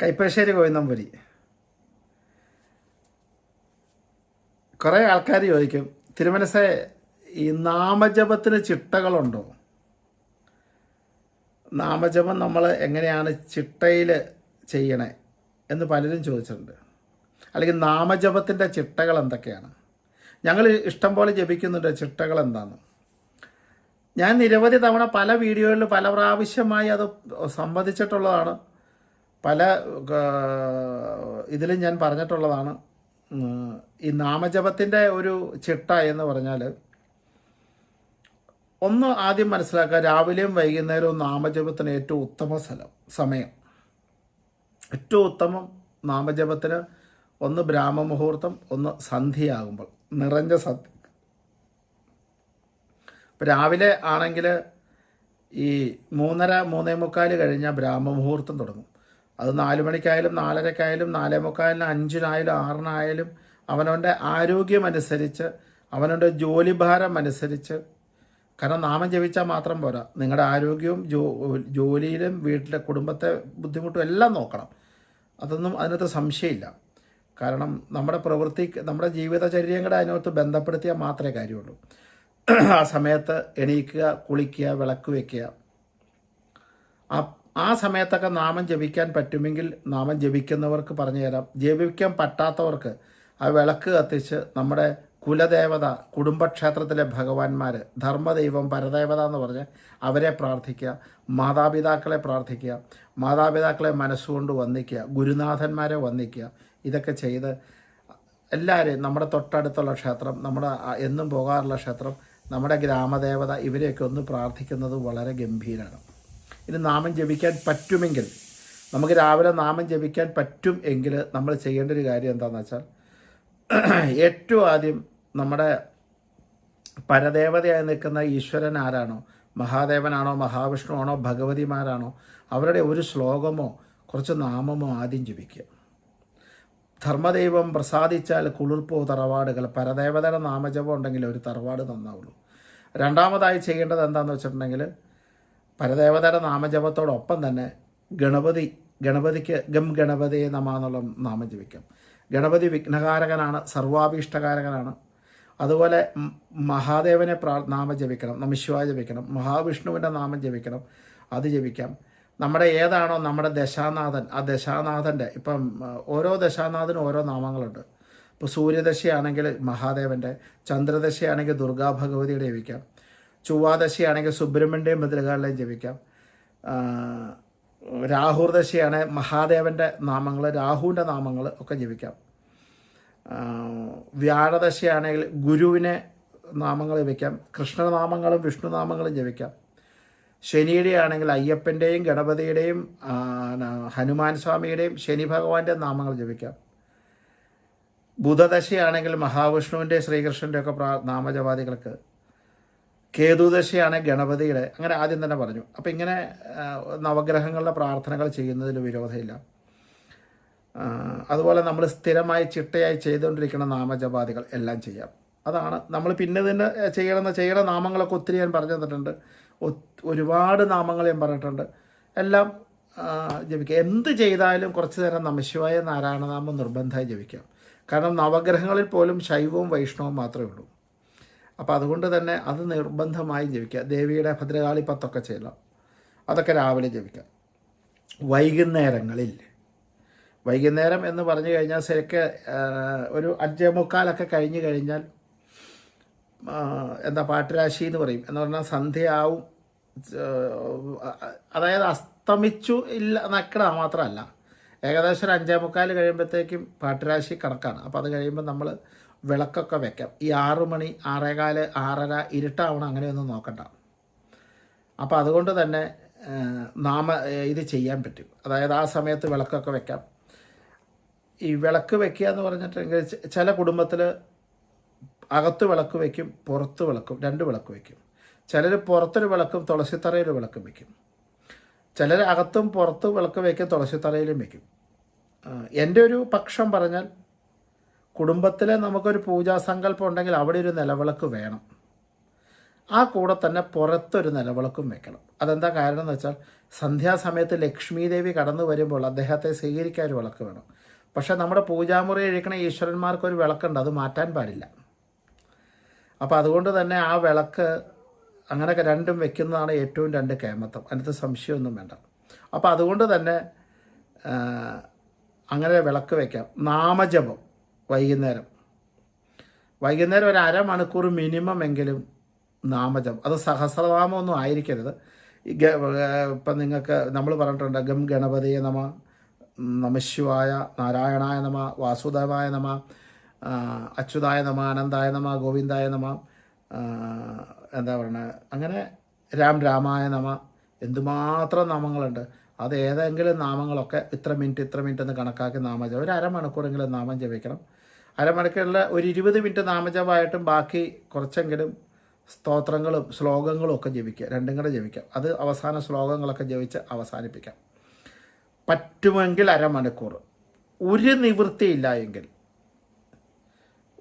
കൈപ്പശ്ശേരി ഗോവിന്ദംപുരി കുറേ ആൾക്കാർ ചോദിക്കും തിരുമനസെ ഈ നാമജപത്തിന് ചിട്ടകളുണ്ടോ? നാമജപം നമ്മൾ എങ്ങനെയാണ് ചിട്ടയിൽ ചെയ്യണേ എന്ന് പലരും ചോദിച്ചിട്ടുണ്ട്. അല്ലെങ്കിൽ നാമജപത്തിന്റെ ചിട്ടകൾ എന്തൊക്കെയാണ്? ഞങ്ങൾ ഇഷ്ടം പോലെ ജപിക്കുന്നുണ്ട് ചിട്ടകൾ എന്താണ് ഞാൻ നിരവധി തവണ പല വീഡിയോകളിൽ പല പ്രാവശ്യമായി അത് സംവദിച്ചിട്ടുള്ളതാണ്. പല ഇതിലും ഞാൻ പറഞ്ഞിട്ടുള്ളതാണ്. ഈ നാമജപത്തിന്റെ ഒരു ചിട്ട എന്ന് പറഞ്ഞാൽ ഒന്ന് ആദ്യം മനസ്സിലാക്കുക രാവിലെയും വൈകുന്നേരവും നാമജപത്തിന് ഏറ്റവും ഉത്തമ സ്ഥലം സമയം. ഏറ്റവും ഉത്തമം നാമജപത്തിന് ഒന്ന് ബ്രാഹ്മമുഹൂർത്തം ഒന്ന് സന്ധ്യയാകുമ്പോൾ നിറഞ്ഞ സന്ധ്യ. ഇപ്പം രാവിലെ ആണെങ്കിൽ ഈ മൂന്നര മൂന്നേ മുക്കാൽ കഴിഞ്ഞാൽ ബ്രാഹ്മമുഹൂർത്തം തുടങ്ങും. അത് നാല് മണിക്കായാലും നാലരക്കായാലും നാലേ മുക്കാലിന് അഞ്ചിനായാലും ആറിനായാലും അവനവന്റെ ആരോഗ്യമനുസരിച്ച് അവനവന്റെ ജോലിഭാരം അനുസരിച്ച് കാരണം നാമം ജപിച്ചാൽ മാത്രം പോരാ. നിങ്ങളുടെ ആരോഗ്യവും ജോ ജോലിയിലും വീട്ടിലെ കുടുംബത്തെ ബുദ്ധിമുട്ടും എല്ലാം നോക്കണം. അതൊന്നും അതിനകത്ത് സംശയമില്ല. കാരണം നമ്മുടെ പ്രവൃത്തി നമ്മുടെ ജീവിതചര്യയും കൂടെ അതിനകത്ത് ബന്ധപ്പെടുത്തിയാൽ മാത്രമേ കാര്യമുള്ളൂ. ആ സമയത്ത് എണീക്കുക കുളിക്കുക വിളക്ക് വയ്ക്കുക ആ ആ സമയത്തൊക്കെ നാമം ജപിക്കാൻ പറ്റുമെങ്കിൽ നാമം ജപിക്കുന്നവർക്ക് പറഞ്ഞു തരാം. ജപിക്കാൻ പറ്റാത്തവർക്ക് ആ വിളക്ക് കത്തിച്ച് നമ്മുടെ കുലദേവത കുടുംബക്ഷേത്രത്തിലെ ഭഗവാന്മാർ ധർമ്മദൈവം പരദേവത എന്ന് പറഞ്ഞ് അവരെ പ്രാർത്ഥിക്കുക മാതാപിതാക്കളെ പ്രാർത്ഥിക്കുക മാതാപിതാക്കളെ മനസ്സുകൊണ്ട് വന്ദിക്കുക ഗുരുനാഥന്മാരെ വന്ദിക്കുക. ഇതൊക്കെ ചെയ്ത് എല്ലാവരെയും നമ്മുടെ തൊട്ടടുത്തുള്ള ക്ഷേത്രം നമ്മുടെ എന്നും പോകാറുള്ള ക്ഷേത്രം നമ്മുടെ ഗ്രാമദേവത ഇവരെയൊക്കെ ഒന്ന് പ്രാർത്ഥിക്കുന്നത് വളരെ ഗംഭീരമാണ് ഇനി നാമം ജപിക്കാൻ പറ്റുമെങ്കിൽ നമുക്ക് രാവിലെ നാമം ജപിക്കാൻ പറ്റും എങ്കിൽ നമ്മൾ ചെയ്യേണ്ട ഒരു കാര്യം എന്താണെന്ന് വെച്ചാൽ ഏറ്റവും ആദ്യം നമ്മുടെ പരദേവതയായി നിൽക്കുന്ന ഈശ്വരൻ ആരാണോ മഹാദേവനാണോ മഹാവിഷ്ണുവാണോ ഭഗവതിമാരാണോ അവരുടെ ഒരു ശ്ലോകമോ കുറച്ച് നാമമോ ആദ്യം ജപിക്കുക. ധർമ്മദൈവം പ്രസാദിച്ചാൽ കുളിർപ്പോ തറവാടുകൾ പരദേവതയുടെ നാമജപം ഉണ്ടെങ്കിൽ ഒരു തറവാട് നന്നാവുള്ളൂ. രണ്ടാമതായി ചെയ്യേണ്ടത് എന്താണെന്ന് വെച്ചിട്ടുണ്ടെങ്കിൽ പരദേവതയുടെ നാമജപത്തോടൊപ്പം തന്നെ ഗണപതി ഗണപതിക്ക് ഗം ഗണപതി നമ എന്നുള്ള നാമം ജപിക്കാം ഗണപതി വിഘ്നകാരകനാണ് സർവാഭീഷ്ടകാരകനാണ്. അതുപോലെ മഹാദേവനെ പ്രാ നാമം ജപിക്കണം നമശിവായ ജപിക്കണം മഹാവിഷ്ണുവിന്റെ നാമം ജപിക്കണം അത് ജപിക്കാം. നമ്മുടെ ഏതാണോ നമ്മുടെ ദശാനാഥൻ ആ ദശാനാഥന്റെ ഇപ്പം ഓരോ ദശാനാഥനും ഓരോ നാമങ്ങളുണ്ട്. ഇപ്പോൾ സൂര്യദശയാണെങ്കിൽ മഹാദേവന്റെ ചന്ദ്രദശയാണെങ്കിൽ ദുർഗാ ഭഗവതിയുടെ ജപിക്കാം. ചൊവ്വാദശയാണെങ്കിൽ സുബ്രഹ്മണ്യം ഭദ്രകാളിലെയും ജപിക്കാം. രാഹുർ ദശയാണ് മഹാദേവന്റെ നാമങ്ങൾ രാഹുവിന്റെ നാമങ്ങൾ ഒക്കെ ജപിക്കാം. വ്യാഴദശയാണെങ്കിൽ ഗുരുവിനെ നാമങ്ങൾ ജപിക്കാം. കൃഷ്ണനാമങ്ങളും വിഷ്ണുനാമങ്ങളും ജപിക്കാം. ശനിയുടെ ആണെങ്കിൽ അയ്യപ്പന്റെയും ഗണപതിയുടെയും ഹനുമാൻ സ്വാമിയുടെയും ശനി ഭഗവാന്റെ നാമങ്ങൾ ജപിക്കാം. ബുധദശയാണെങ്കിൽ മഹാവിഷ്ണുവിന്റെ ശ്രീകൃഷ്ണന്റെയൊക്കെ പ്രാ നാമജപാദികൾക്ക് കേതുദശയാണ് ഗണപതിയുടെ. അങ്ങനെ ആദ്യം തന്നെ പറഞ്ഞു. അപ്പം ഇങ്ങനെ നവഗ്രഹങ്ങളുടെ പ്രാർത്ഥനകൾ ചെയ്യുന്നതിൽ വിരോധമില്ല. അതുപോലെ നമ്മൾ സ്ഥിരമായി ചിട്ടയായി ചെയ്തുകൊണ്ടിരിക്കുന്ന നാമജപാദികൾ എല്ലാം ചെയ്യാം. അതാണ് നമ്മൾ പിന്നെ തന്നെ ചെയ്യണമെന്ന് ചെയ്യണ നാമങ്ങളൊക്കെ ഒത്തിരി ഞാൻ പറഞ്ഞു തന്നിട്ടുണ്ട്. ഒരുപാട് നാമങ്ങൾ ഞാൻ പറഞ്ഞിട്ടുണ്ട്. എല്ലാം ജപിക്കുക എന്ത് ചെയ്താലും കുറച്ച് നേരം നമശിവായ നാരായണനാമം നിർബന്ധമായി ജപിക്കാം. കാരണം നവഗ്രഹങ്ങളിൽ പോലും ശൈവവും വൈഷ്ണവും മാത്രമേ ഉള്ളൂ. അപ്പോൾ അതുകൊണ്ട് തന്നെ അത് നിർബന്ധമായി ജപിക്കുക. ദേവിയുടെ ഭദ്രകാളി പത്തൊക്കെ ചെയ്യலாம் അതൊക്കെ രാവിലെ ജപിക്കാം വൈകുന്നേരങ്ങളിൽ. വൈകുന്നേരം എന്ന് പറഞ്ഞു കഴിഞ്ഞാൽ ശരിക്ക് ഒരു അഞ്ചേ മുക്കാലൊക്കെ കഴിഞ്ഞ് കഴിഞ്ഞാൽ എന്താ പാട്ടുരാശി എന്ന് പറയും. എന്ന് പറഞ്ഞാൽ സന്ധ്യയാവും അതായത് അസ്തമിച്ചു ഇല്ല നക്കട മാത്രമല്ല. ഏകദേശം ഒരു അഞ്ചേ മുക്കാൽ കഴിയുമ്പോഴത്തേക്കും പാട്ടുരാശി കണക്കാണ്. അപ്പോൾ അത് കഴിയുമ്പോൾ നമ്മൾ വിളക്കൊക്കെ വെക്കാം. ഈ ആറു മണി ആറേകാൽ ആറര ഇരുട്ടാവണം അങ്ങനെയൊന്നും നോക്കണ്ട. അപ്പോൾ അതുകൊണ്ട് തന്നെ നാമ ഇത് ചെയ്യാൻ പറ്റും. അതായത് ആ സമയത്ത് വിളക്കൊക്കെ വെക്കാം. ഈ വിളക്ക് വെക്കുക എന്ന് പറഞ്ഞിട്ടുണ്ടെങ്കിൽ ചില കുടുംബത്തിൽ അകത്ത് വിളക്ക് വയ്ക്കും പുറത്ത് വിളക്കും രണ്ട് വിളക്ക് വയ്ക്കും ചിലർ പുറത്തൊരു വിളക്കും തുളസിത്തറയിൽ വിളക്കും വയ്ക്കും ചിലർ അകത്തും പുറത്തും വിളക്ക് വയ്ക്കും തുളസിത്തറയിലും വയ്ക്കും എന്റെ ഒരു പക്ഷം പറഞ്ഞാൽ കുടുംബത്തിലെ നമുക്കൊരു പൂജാസങ്കല്പം ഉണ്ടെങ്കിൽ അവിടെ ഒരു നിലവിളക്ക് വേണം. ആ കൂടെ തന്നെ പുറത്തൊരു നിലവിളക്കും വെക്കണം. അതെന്താ കാരണം എന്ന് വെച്ചാൽ സന്ധ്യാസമയത്ത് ലക്ഷ്മി ദേവി കടന്നു വരുമ്പോൾ അദ്ദേഹത്തെ സ്വീകരിക്കാൻ ഒരു വിളക്ക് വേണം. പക്ഷേ നമ്മുടെ പൂജാമുറി എഴുക്കണ ഈശ്വരന്മാർക്കൊരു വിളക്കുണ്ട് അത് മാറ്റാൻ പാടില്ല. അപ്പോൾ അതുകൊണ്ട് തന്നെ ആ വിളക്ക് അങ്ങനെയൊക്കെ രണ്ടും വെക്കുന്നതാണ് ഏറ്റവും രണ്ട് കേമത്വം. അതിനകത്ത് സംശയമൊന്നും വേണ്ട. അപ്പോൾ അതുകൊണ്ട് തന്നെ അങ്ങനെ വിളക്ക് വയ്ക്കാം നാമജപം. വൈകുന്നേരം. വൈകുന്നേരം ഒരു അരമണിക്കൂർ മിനിമം എങ്കിലും നാമജം അത് സഹസ്രനാമമൊന്നും ആയിരിക്കരുത്. ഇപ്പം നിങ്ങൾക്ക് നമ്മൾ പറഞ്ഞിട്ടുണ്ട് ഗം ഗണപതിയെ നമ നമശിവായ നാരായണായ നമ വാസുദേവായ നമ അച്യുതായ നമ അനന്തായ നമ ഗോവിന്ദായ നമ എന്താ പറയുന്നത് അങ്ങനെ രാം രാമായ നമ എന്തുമാത്രം നാമങ്ങളുണ്ട്. അത് ഏതെങ്കിലും നാമങ്ങളൊക്കെ ഇത്ര മിനിറ്റ് ഇത്ര മിനിറ്റ് എന്ന് കണക്കാക്കി നാമജപം. ഒരു അരമണിക്കൂറെങ്കിലും നാമം ജപിക്കണം. അരമണിക്കൂറിൽ ഒരു ഇരുപത് മിനിറ്റ് നാമജപമായിട്ടും ബാക്കി കുറച്ചെങ്കിലും സ്തോത്രങ്ങളും ശ്ലോകങ്ങളും ഒക്കെ ജപിക്കുക. രണ്ടും കൂടെ ജപിക്കാം അത് അവസാന ശ്ലോകങ്ങളൊക്കെ ജപിച്ച് അവസാനിപ്പിക്കാം. പറ്റുമെങ്കിൽ അരമണിക്കൂർ. ഒരു നിവൃത്തിയില്ല എങ്കിൽ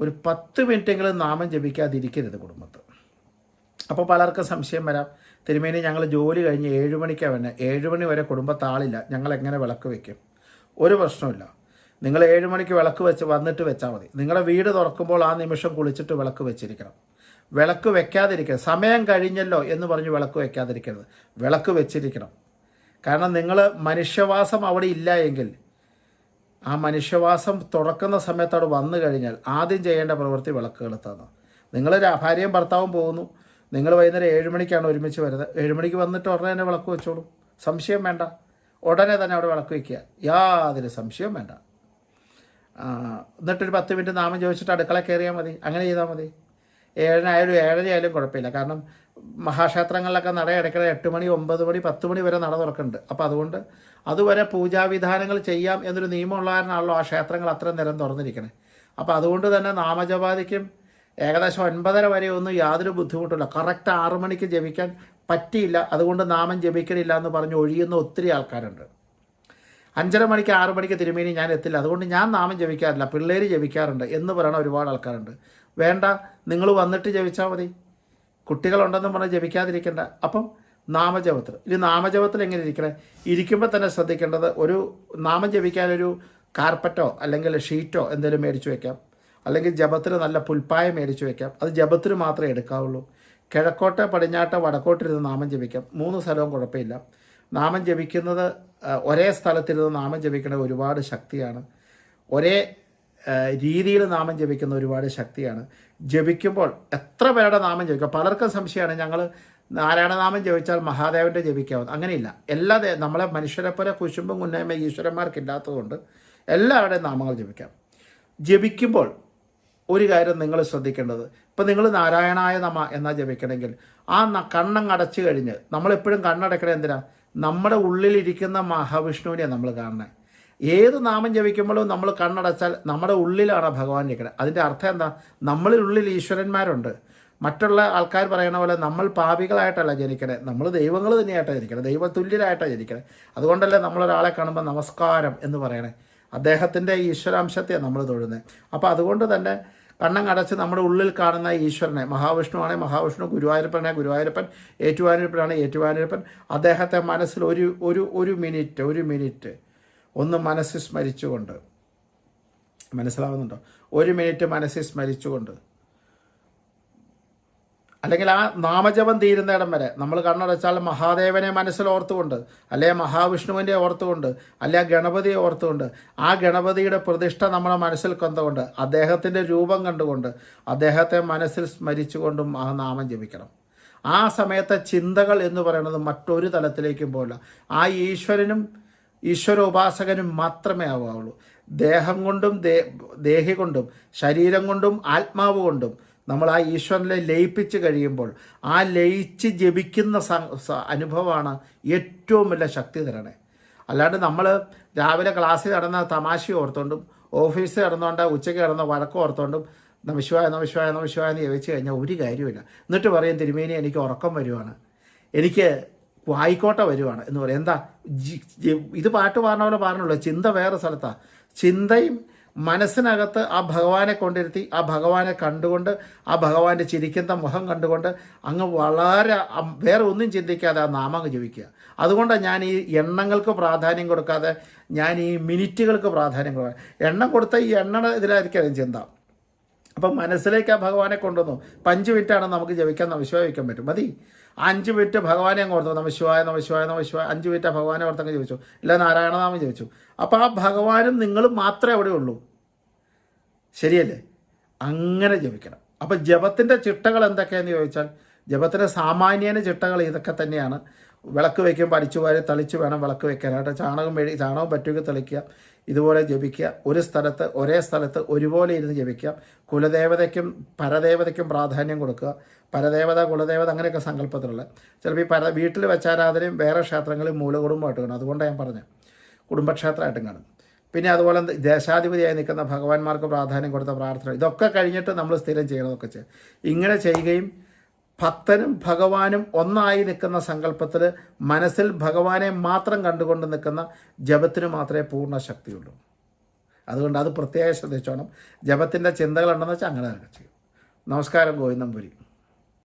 ഒരു പത്ത് മിനിറ്റെങ്കിലും നാമം ജപിക്കാതിരിക്കരുത് കുടുംബത്ത്. അപ്പോൾ പലർക്കും സംശയം വരാം. തിരുമേനി ഞങ്ങൾ ജോലി കഴിഞ്ഞ് ഏഴ് മണിക്കാണ് വരുന്നത് ഏഴ് മണി വരെ കുടുംബത്താളില്ല. ഞങ്ങൾ എങ്ങനെ വിളക്ക് വയ്ക്കും? ഒരു പ്രശ്നമില്ല നിങ്ങൾ ഏഴ് മണിക്ക് വിളക്ക് വെച്ച് വന്നിട്ട് വെച്ചാൽ മതി. നിങ്ങളുടെ വീട് തുറക്കുമ്പോൾ ആ നിമിഷം കുളിച്ചിട്ട് വിളക്ക് വെച്ചിരിക്കണം. വിളക്ക് വെക്കാതിരിക്കണം സമയം കഴിഞ്ഞല്ലോ എന്ന് പറഞ്ഞ് വിളക്ക് വെക്കാതിരിക്കരുത്. വിളക്ക് വെച്ചിരിക്കണം. കാരണം നിങ്ങൾ മനുഷ്യവാസം അവിടെ ഇല്ല എങ്കിൽ ആ മനുഷ്യവാസം തുറക്കുന്ന സമയത്ത് അവിടെ വന്നു കഴിഞ്ഞാൽ ആദ്യം ചെയ്യേണ്ട പ്രവൃത്തി വിളക്ക് കെളുത്താണ് നിങ്ങൾ ഭാര്യയും ഭർത്താവും പോകുന്നു. നിങ്ങൾ വൈകുന്നേരം ഏഴ് മണിക്കാണ് ഒരുമിച്ച് വരുന്നത്. ഏഴ് മണിക്ക് വന്നിട്ട് ഉടനെ തന്നെ വിളക്ക് വെച്ചോളൂ. സംശയം വേണ്ട. ഉടനെ തന്നെ അവിടെ വിളക്ക് വയ്ക്കുക യാതൊരു സംശയവും വേണ്ട. എന്നിട്ടൊരു പത്ത് മിനിറ്റ് നാമം ചോദിച്ചിട്ട് അടുക്കള കയറിയാൽ മതി. അങ്ങനെ ചെയ്താൽ മതി. ഏഴനായാലും ഏഴരയായാലും കുഴപ്പമില്ല. കാരണം മഹാക്ഷേത്രങ്ങളിലൊക്കെ നട ഇടയ്ക്കിടെ എട്ട് മണി ഒമ്പത് മണി പത്ത് മണി വരെ നട തുറക്കുന്നുണ്ട്. അപ്പോൾ അതുകൊണ്ട് അതുവരെ പൂജാവിധാനങ്ങൾ ചെയ്യാം എന്നൊരു നിയമമുള്ള ആ ക്ഷേത്രങ്ങൾ അത്രയും നേരം തുറന്നിരിക്കണേ. അപ്പോൾ അതുകൊണ്ട് തന്നെ നാമജപാതിക്കും ഏകദേശം ഒൻപതര വരെ ഒന്നും യാതൊരു ബുദ്ധിമുട്ടില്ല കറക്റ്റ് ആറു മണിക്ക് ജപിക്കാൻ പറ്റിയില്ല. അതുകൊണ്ട് നാമം ജപിക്കണില്ല എന്ന് പറഞ്ഞ് ഒഴിയുന്ന ഒത്തിരി ആൾക്കാരുണ്ട്. അഞ്ചര മണിക്ക് ആറ് മണിക്ക് തിരുമേനി ഞാൻ എത്തില്ല. അതുകൊണ്ട് ഞാൻ നാമം ജപിക്കാറില്ല. പിള്ളേർ ജപിക്കാറുണ്ട്. എന്ന് പറയണ ഒരുപാട് ആൾക്കാരുണ്ട്. വേണ്ട നിങ്ങൾ വന്നിട്ട് ജപിച്ചാൽ മതി. കുട്ടികളുണ്ടെന്ന് പറഞ്ഞ് ജപിക്കാതിരിക്കേണ്ട. അപ്പം നാമജപത്തിൽ. ഇനി നാമജപത്തിൽ എങ്ങനെ ഇരിക്കണേ? ഇരിക്കുമ്പോൾ തന്നെ ശ്രദ്ധിക്കേണ്ടത് ഒരു നാമം ജപിക്കാനൊരു കാർപ്പറ്റോ അല്ലെങ്കിൽ ഷീറ്റോ എന്തെങ്കിലും മേടിച്ചു വയ്ക്കാം അല്ലെങ്കിൽ ജപത്തിൽ നല്ല പുൽപ്പായ മേടിച്ചു വയ്ക്കാം അത് ജപത്തിന് മാത്രമേ എടുക്കാവുള്ളൂ. കിഴക്കോട്ട് പടിഞ്ഞാട്ട് വടക്കോട്ടിരുന്ന് നാമം ജപിക്കാം. മൂന്ന് സ്ഥലവും കുഴപ്പമില്ല. നാമം ജപിക്കുന്നത് ഒരേ സ്ഥലത്തിരുന്ന് നാമം ജപിക്കുന്ന ഒരുപാട് ശക്തിയാണ്. ഒരേ രീതിയിൽ നാമം ജപിക്കുന്ന ഒരുപാട് ശക്തിയാണ്. ജപിക്കുമ്പോൾ എത്ര പേരുടെ നാമം ജപിക്കുക പലർക്കും സംശയമാണ് ഞങ്ങൾ നാരായണനാമം ജപിച്ചാൽ മഹാദേവന്റെ ജപിക്കാവുന്ന അങ്ങനെയില്ല. എല്ലാ നമ്മളെ മനുഷ്യരെ പോലെ കുശുമ്പും ഉന്നയമ ഈശ്വരന്മാർക്കില്ലാത്തതുകൊണ്ട് എല്ലാവരുടെയും നാമങ്ങൾ ജപിക്കാം. ജപിക്കുമ്പോൾ ഒരു കാര്യം നിങ്ങൾ ശ്രദ്ധിക്കേണ്ടത്. ഇപ്പം നിങ്ങൾ നാരായണായ നമ എന്നാ ജപിക്കണമെങ്കിൽ ആ കണ്ണങ്ങടച്ചു കഴിഞ്ഞ് നമ്മളെപ്പോഴും കണ്ണടക്കണേ എന്തിനാ? നമ്മുടെ ഉള്ളിലിരിക്കുന്ന മഹാവിഷ്ണുവിനെയാണ് നമ്മൾ കാണുന്നത് ഏത് നാമം ജപിക്കുമ്പോഴും നമ്മൾ കണ്ണടച്ചാൽ നമ്മുടെ ഉള്ളിലാണ് ഭഗവാൻ ഇരിക്കുന്നത് അതിന്റെ അർത്ഥം എന്താ? നമ്മളിൽ ഉള്ളിൽ ഈശ്വരന്മാരുണ്ട്. മറ്റുള്ള ആൾക്കാർ പറയണ പോലെ നമ്മൾ പാപികളായിട്ടല്ല ജനിക്കണേ. നമ്മൾ ദൈവങ്ങൾ തന്നെയായിട്ടാണ് ജനിക്കണേ. ദൈവതുല്യരായിട്ടാണ് ജനിക്കണേ. അതുകൊണ്ടല്ലേ നമ്മളൊരാളെ കാണുമ്പോൾ നമസ്കാരം എന്ന് പറയണേ. അദ്ദേഹത്തിന്റെ ഈശ്വരാംശത്തെയാണ് നമ്മൾ തൊഴുന്നത് അപ്പോൾ അതുകൊണ്ട് തന്നെ കണ്ണം അടച്ച് നമ്മുടെ ഉള്ളിൽ കാണുന്ന ഈശ്വരനെ മഹാവിഷ്ണുവാണെ മഹാവിഷ്ണു ഗുരുവായൂരപ്പനെ ഗുരുവായൂരപ്പൻ ഏറ്റുവായൂരപ്പനാണ് ഏറ്റുവായൂരപ്പൻ അദ്ദേഹത്തെ മനസ്സിൽ ഒരു ഒരു ഒരു മിനിറ്റ് ഒരു മിനിറ്റ് ഒന്ന് മനസ്സ് സ്മരിച്ചുകൊണ്ട് മനസ്സിലാവുന്നുണ്ടോ? ഒരു മിനിറ്റ് മനസ്സിൽ സ്മരിച്ചുകൊണ്ട് അല്ലെങ്കിൽ ആ നാമജപം തീരുന്നിടം വരെ നമ്മൾ കണ്ണടച്ചാൽ മഹാദേവനെ മനസ്സിൽ ഓർത്തുകൊണ്ട് അല്ലെ മഹാവിഷ്ണുവിന്റെ ഓർത്തുകൊണ്ട് അല്ലെ ഗണപതിയെ ഓർത്തുകൊണ്ട് ആ ഗണപതിയുടെ പ്രതിഷ്ഠ നമ്മുടെ മനസ്സിൽ കൊണ്ടുകൊണ്ട് അദ്ദേഹത്തിന്റെ രൂപം കണ്ടുകൊണ്ട് അദ്ദേഹത്തെ മനസ്സിൽ സ്മരിച്ചുകൊണ്ടും ആ നാമം ജപിക്കണം. ആ സമയത്തെ ചിന്തകൾ എന്ന് പറയുന്നത് മറ്റൊരു തലത്തിലേക്കും പോകില്ല ആ ഈശ്വരനും ഈശ്വര ഉപാസകനും മാത്രമേ ആവുകയുള്ളൂ. ദേഹം കൊണ്ടും ദേഹി കൊണ്ടും ശരീരം കൊണ്ടും ആത്മാവ് കൊണ്ടും നമ്മൾ ആ ഈശ്വരനെ ലയിപ്പിച്ച് കഴിയുമ്പോൾ ആ ലയിച്ച് ജപിക്കുന്ന അനുഭവമാണ് ഏറ്റവും വലിയ ശക്തി തരണേ. അല്ലാണ്ട് നമ്മൾ രാവിലെ ക്ലാസ്സിൽ നടന്ന തമാശ ഓർത്തുകൊണ്ടും ഓഫീസിൽ നടന്നുകൊണ്ട് ഉച്ചയ്ക്ക് നടന്ന വഴക്കം ഓർത്തുകൊണ്ടും നമശിവായ നമശിവായ നമശിവായ എന്ന് ജപിച്ച് കഴിഞ്ഞാൽ ഒരു കാര്യമില്ല എന്നിട്ട് പറയും തിരുമേനി എനിക്ക് ഉറക്കം വരുവാണ്. എനിക്ക് വായിക്കോട്ട വരുവാണ്. എന്ന് പറയും. എന്താ? ഇത് പാട്ട് പാടുന്ന പോലെ ചിന്ത വേറെ സ്ഥലത്താണ് ചിന്തയും മനസ്സിനകത്ത് ആ ഭഗവാനെ കൊണ്ടിരുത്തി ആ ഭഗവാനെ കണ്ടുകൊണ്ട് ആ ഭഗവാന്റെ ചിരിക്കുന്ന മുഖം കണ്ടുകൊണ്ട് അങ്ങ് വളരെ വേറെ ഒന്നും ചിന്തിക്കാതെ ആ നാമം അങ്ങ് ജപിക്കുക. അതുകൊണ്ടാണ് ഞാൻ ഈ എണ്ണങ്ങൾക്ക് പ്രാധാന്യം കൊടുക്കാതെ ഞാൻ ഈ മിനിറ്റുകൾക്ക് പ്രാധാന്യം കൊടുക്കുക എണ്ണം കൊടുത്ത ഈ എണ്ണ ഇതിലായിരിക്കും ചിന്ത. അപ്പം മനസ്സിലേക്ക് ആ ഭഗവാനെ കൊണ്ടുവന്നു. പഞ്ച് വിട്ടാണ് നമുക്ക് ജപിക്കാൻ നമശിവായ വയ്ക്കാൻ പറ്റും. മതി. അഞ്ച് മിനിറ്റ് ഭഗവാനെ അങ്ങ് ഓർത്തു. നമശിവായ നമശിവായ നമശിവായ അഞ്ച് ആ ഭഗവാനെ ഓർത്തങ്ങ് ജപിച്ചു. ഇല്ല നാരായണനാമം ജപിച്ചു. അപ്പോൾ ആ ഭഗവാനും നിങ്ങളും മാത്രമേ അവിടെ ഉള്ളൂ. ശരിയല്ലേ? അങ്ങനെ ജപിക്കണം. അപ്പം ജപത്തിന്റെ ചിട്ടകൾ എന്തൊക്കെയെന്ന് ചോദിച്ചാൽ ജപത്തിന്റെ സാമാന്യേന ചിട്ടകൾ ഇതൊക്കെ തന്നെയാണ്. വിളക്ക് വയ്ക്കുമ്പോൾ അടിച്ചു വാരി തളിച്ച് വേണം വിളക്ക് വെക്കാനായിട്ട് ചാണകം മെഴി ചാണകം പറ്റുക തെളിക്കുക ഇതുപോലെ ജപിക്കുക. ഒരു സ്ഥലത്ത് ഒരേ സ്ഥലത്ത് ഒരുപോലെ ഇരുന്ന് ജപിക്കാം കുലദേവതയ്ക്കും പരദേവതയ്ക്കും പ്രാധാന്യം കൊടുക്കുക. പരദേവത കുലദേവത അങ്ങനെയൊക്കെ സങ്കല്പത്തിലുള്ള. ചിലപ്പോൾ ഈ പര വീട്ടിൽ വെച്ചാരാധനയും വേറെ ക്ഷേത്രങ്ങളിൽ മൂലകുടുംബമായിട്ട് കാണും. അതുകൊണ്ടാണ് ഞാൻ പറഞ്ഞത്. കുടുംബക്ഷേത്രമായിട്ടും കാണും. പിന്നെ അതുപോലെ ദേശാധിപതിയായി നിൽക്കുന്ന ഭഗവാന്മാർക്ക് പ്രാധാന്യം കൊടുത്ത പ്രാർത്ഥന. ഇതൊക്കെ കഴിഞ്ഞിട്ട് നമ്മൾ സ്ഥിരം ചെയ്യണമൊക്കെ ചെയ്യും. ഇങ്ങനെ ചെയ്യുകയും ഭക്തനും ഭഗവാനും ഒന്നായി നിൽക്കുന്ന സങ്കല്പത്തിൽ മനസ്സിൽ ഭഗവാനെ മാത്രം കണ്ടുകൊണ്ട് നിൽക്കുന്ന ജപത്തിന് മാത്രമേ പൂർണ ശക്തിയുള്ളൂ. അതുകൊണ്ട് അത് പ്രത്യേകം ശ്രദ്ധിച്ചോണം. ജപത്തിന്റെ ചിന്തകളുണ്ടെന്ന് വെച്ചാൽ അങ്ങനെ ചെയ്യും. നമസ്കാരം ഗോവിന്ദംപുരി